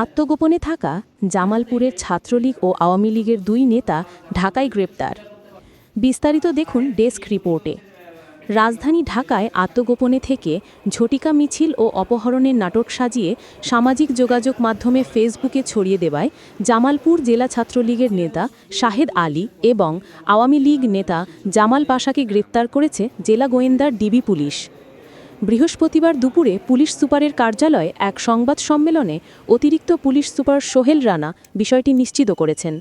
আত্মগোপনে থাকা জামালপুরের ছাত্রলীগ ও আওয়ামী লীগের দুই নেতা ঢাকায় গ্রেপ্তার। বিস্তারিত দেখুন ডেস্ক রিপোর্টে। রাজধানী ঢাকায় আত্মগোপনে থেকে ঝটিকা মিছিল ও অপহরণের নাটক সাজিয়ে সামাজিক যোগাযোগ মাধ্যমে ফেসবুকে ছড়িয়ে দেওয়ায় জামালপুর জেলা ছাত্রলীগের নেতা শাহেদ আলী এবং আওয়ামী লীগ নেতা জামাল পাশাকে গ্রেপ্তার করেছে জেলা গোয়েন্দার ডিবি পুলিশ। বৃহস্পতিবার দুপুরে পুলিশ সুপারের কার্যালয়ে এক সংবাদ সম্মেলনে অতিরিক্ত পুলিশ সুপার সোহেল রানা বিষয়টি নিশ্চিত করেছেন।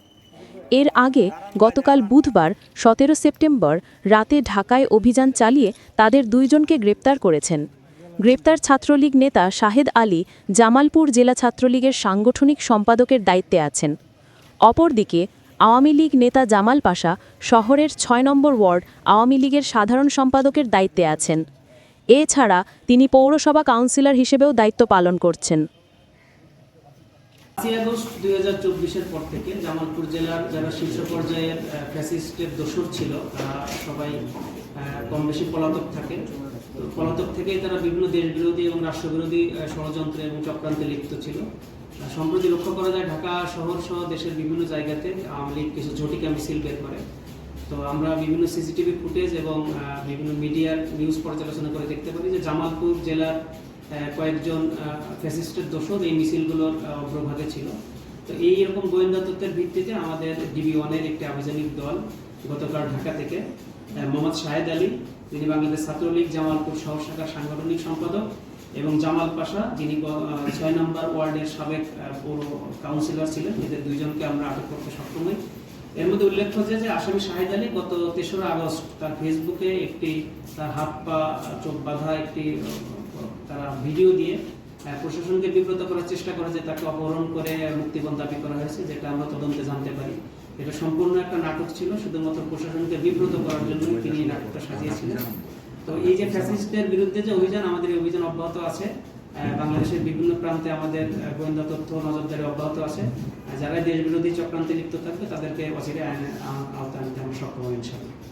এর আগে গতকাল বুধবার সতেরো সেপ্টেম্বর রাতে ঢাকায় অভিযান চালিয়ে তাদের দুইজনকে গ্রেপ্তার করেছেন। গ্রেপ্তার ছাত্রলীগ নেতা শাহেদ আলী জামালপুর জেলা ছাত্রলীগের সাংগঠনিক সম্পাদকের দায়িত্বে আছেন। অপরদিকে আওয়ামী লীগ নেতা জামাল পাশা শহরের ছয় নম্বর ওয়ার্ড আওয়ামী লীগের সাধারণ সম্পাদকের দায়িত্বে আছেন। এছাড়া তিনি পৌরসভা কাউন্সিলর হিসেবেও দায়িত্ব পালন করছেন। পাঁচই আগস্ট দুই হাজার চব্বিশের পর থেকে জামালপুর জেলার যারা শীর্ষ পর্যায়ের ফ্যাসিস্টের দোসর ছিল, তারা সবাই কম বেশি পলাতক থাকে। পলাতক থেকেই তারা বিভিন্ন দেশ বিরোধী এবং রাষ্ট্রবিরোধী ষড়যন্ত্র এবং চক্রান্তে লিপ্ত ছিল। সম্প্রতি লক্ষ্য করা যায়, ঢাকা শহর সহ দেশের বিভিন্ন জায়গাতে আওয়ামী লীগ কিছু ঝটিকা মিছিল বের করে। তো আমরা বিভিন্ন সিসিটিভি ফুটেজ এবং বিভিন্ন মিডিয়ার নিউজ পর্যালোচনা করে দেখতে পারি যে জামালপুর জেলার কয়েকজন ফ্যাসিস্টের দোষর এই মিছিলগুলোর অগ্রভাগে ছিল। তো এই রকম গোয়েন্দা তথ্যের ভিত্তিতে আমাদের ডিবি ওয়ানের একটি আভিযানিক দল গতকাল ঢাকা থেকে মোহাম্মদ শাহেদ আলী, যিনি বাংলাদেশ ছাত্রলীগ জামালপুর শহর শাখার সাংগঠনিক সম্পাদক এবং জামাল পাশা, যিনি ছয় নম্বর ওয়ার্ডের সাবেক পৌর কাউন্সিলর ছিলেন, এদের দুইজনকে আমরা আটক করতে সক্ষম হই। এর মধ্যে উল্লেখ্য যে যে আসামি শাহিদ আলী গত তেসরা আগস্ট তার ফেসবুকে একটি, তার হাত পা, চোখ বাঁধা একটি, তারা ভিডিও দিয়ে প্রশাসনকে বিব্রত করার চেষ্টা করে যে তাকে অপহরণ করে মুক্তিপণ দাবি করা হয়েছে, যেটা আমরা তদন্তে জানতে পারি। এটা সম্পূর্ণ একটা নাটক ছিল, শুধুমাত্র প্রশাসনকে বিব্রত করার জন্য তিনি নাটকটা সাজিয়েছিলেন। তো এই যে ফ্যাসিস্টের বিরুদ্ধে যে অভিযান, আমাদের এই অভিযান অব্যাহত আছে। বাংলাদেশের বিভিন্ন প্রান্তে আমাদের গোয়েন্দা তথ্য নজরদারি অব্যাহত আছে। যারা দেশ বিরোধী চক্রান্তে লিপ্ত থাকবে, তাদেরকে অচিরে আইনের আওতায় আনতে আমরা সক্ষম ইনশাআল্লাহ।